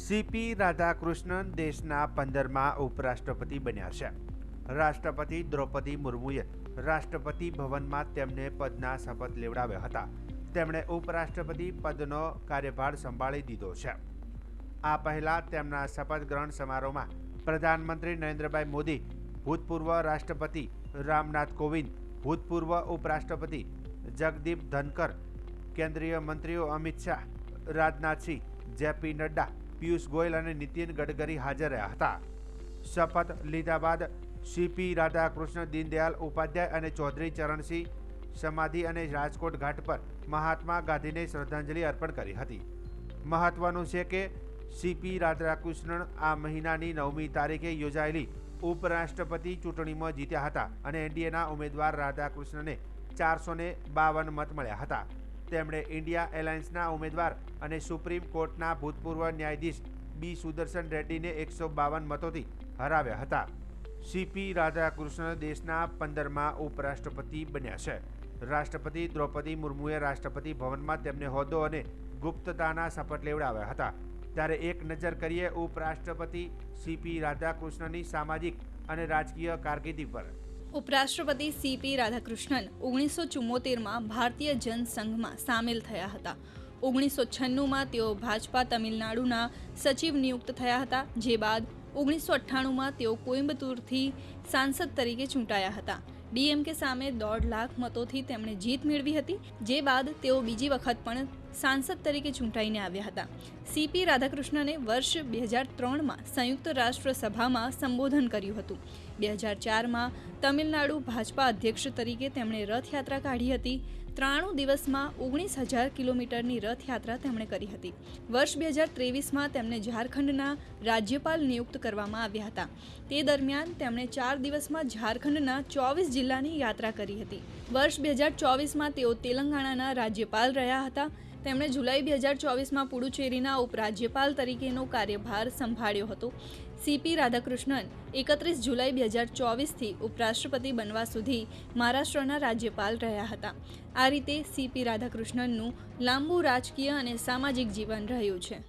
CP Radhakrishnan દેશના પંદરમા ઉપરાષ્ટ્રપતિ બન્યા છે. રાષ્ટ્રપતિ દ્રૌપદી મુર્મુએ રાષ્ટ્રપતિ ભવનમાં તેમને પદના શપથ લેવડાવ્યા હતા. તેમણે ઉપરાષ્ટ્રપતિ પદનો કાર્યભાર સંભાળી દીધો છે. આ પહેલા તેમના શપથ ગ્રહણ સમારોહમાં પ્રધાનમંત્રી નરેન્દ્રભાઈ મોદી, ભૂતપૂર્વ રાષ્ટ્રપતિ રામનાથ કોવિંદ, ભૂતપૂર્વ ઉપરાષ્ટ્રપતિ જગદીપ ધનકર, કેન્દ્રીય મંત્રીઓ અમિત શાહ, રાજનાથસિંહ, જેપી નડ્ડા પિયુષ ગોયલ અને નીતિન ગડકરી હાજર રહ્યા હતા. શપથ લીધા બાદ સીપી રાધાકૃષ્ણ, દીનદયાલ ઉપાધ્યાય અને ચૌધરી ચરણસિંહ સમાધિ અને રાજકોટ ઘાટ પર મહાત્મા ગાંધીને શ્રદ્ધાંજલિ અર્પણ કરી હતી. મહત્વનું છે કે સીપી રાધાકૃષ્ણન આ મહિનાની નવમી તારીખે યોજાયેલી ઉપરાષ્ટ્રપતિ ચૂંટણીમાં જીત્યા હતા અને એનડીએના ઉમેદવાર રાધાકૃષ્ણને ચારસો બાવન મત મળ્યા હતા. તેમણે ઇન્ડિયા એલાયન્સના ઉમેદવાર અને સુપ્રીમ કોર્ટના ભૂતપૂર્વ ન્યાયાધીશ બી સુદર્શન રેડ્ડીને એકસો બાવન મતોથી હરાવ્યા હતા. સીપી રાધાકૃષ્ણ દેશના પંદરમા ઉપરાષ્ટ્રપતિ બન્યા છે. રાષ્ટ્રપતિ દ્રૌપદી મુર્મુએ રાષ્ટ્રપતિ ભવનમાં તેમને હોદ્દો અને ગુપ્તતાના શપથ લેવડાવ્યા હતા. ત્યારે એક નજર કરીએ ઉપરાષ્ટ્રપતિ સીપી રાધાકૃષ્ણની સામાજિક અને રાજકીય કારકિર્દી પર. ઉપરાષ્ટ્રપતિ સીપી રાધાકૃષ્ણન ઓગણીસો ચુમ્મોતેરમાં ભારતીય જનસંઘમાં સામેલ થયા હતા. ઓગણીસો છન્નુંમાં તેઓ ભાજપા તમિલનાડુના સચિવ નિયુક્ત થયા હતા, જે બાદ ઓગણીસો અઠ્ઠાણુંમાં તેઓ કોઇમ્બતુરથી સાંસદ તરીકે ચૂંટાયા હતા. ડીએમકે સામે દોઢ લાખ મતોથી તેમણે જીત મેળવી હતી, જે બાદ તેઓ બીજી વખત પણ સાંસદ તરીકે ચૂંટાઈને આવ્યા હતા. સીપી રાધાકૃષ્ણને વર્ષ બે હજાર ત્રણમાં સંયુક્ત રાષ્ટ્ર સભામાં સંબોધન કર્યું હતું. બે હજાર ચારમાં તમિલનાડુ ભાજપા અધ્યક્ષ તરીકે તેમણે રથયાત્રા કાઢી હતી. ત્રાણું દિવસમાં ઓગણીસ હજાર કિલોમીટરની રથયાત્રા તેમણે કરી હતી. વર્ષ બે હજાર ત્રેવીસમાં તેમને ઝારખંડના રાજ્યપાલ નિયુક્ત કરવામાં આવ્યા હતા. તે દરમિયાન તેમણે ચાર દિવસમાં ઝારખંડના ચોવીસ જિલ્લાની યાત્રા કરી હતી. વર્ષ બે હજાર ચોવીસમાં તેઓ તેલંગાણાના રાજ્યપાલ રહ્યા હતા. તેમણે જુલાઈ બે હજાર ચોવીસમાં પુડુચેરીના ઉપરાજ્યપાલ તરીકેનો કાર્યભાર સંભાળ્યો હતો. સીપી રાધાકૃષ્ણન એકત્રીસ જુલાઈ બે હજાર ચોવીસથી ઉપરાષ્ટ્રપતિ બનવા સુધી મહારાષ્ટ્રના રાજ્યપાલ રહ્યા હતા. આ રીતે સીપી રાધાકૃષ્ણનનું લાંબુ રાજકીય અને સામાજિક જીવન રહ્યું છે.